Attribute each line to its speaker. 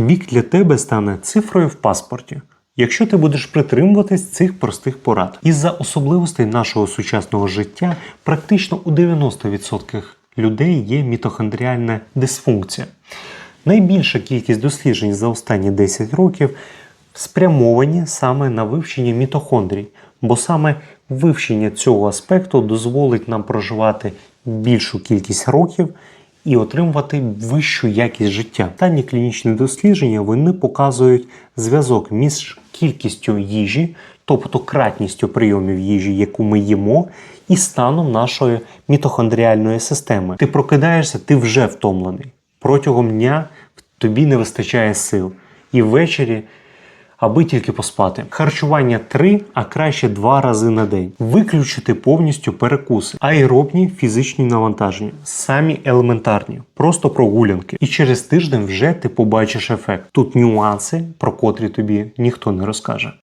Speaker 1: Вік для тебе стане цифрою в паспорті. Якщо ти будеш притримуватись цих простих порад, із-за особливостей нашого сучасного життя, практично у 90% людей є мітохондріальна дисфункція. Найбільша кількість досліджень за останні 10 років спрямовані саме на вивчення мітохондрій, бо саме вивчення цього аспекту дозволить нам проживати більшу кількість років і отримувати вищу якість життя. Дані клінічні дослідження вони показують зв'язок між кількістю їжі, тобто кратністю прийомів їжі, яку ми їмо, і станом нашої мітохондріальної системи. Ти прокидаєшся, ти вже втомлений. Протягом дня тобі не вистачає сил. І ввечері аби тільки поспати. Харчування 3, а краще 2 рази на день. Виключити повністю перекуси, аеробні фізичні навантаження, самі елементарні, просто прогулянки. І через тиждень вже ти побачиш ефект. Тут нюанси, про котрі тобі ніхто не розкаже.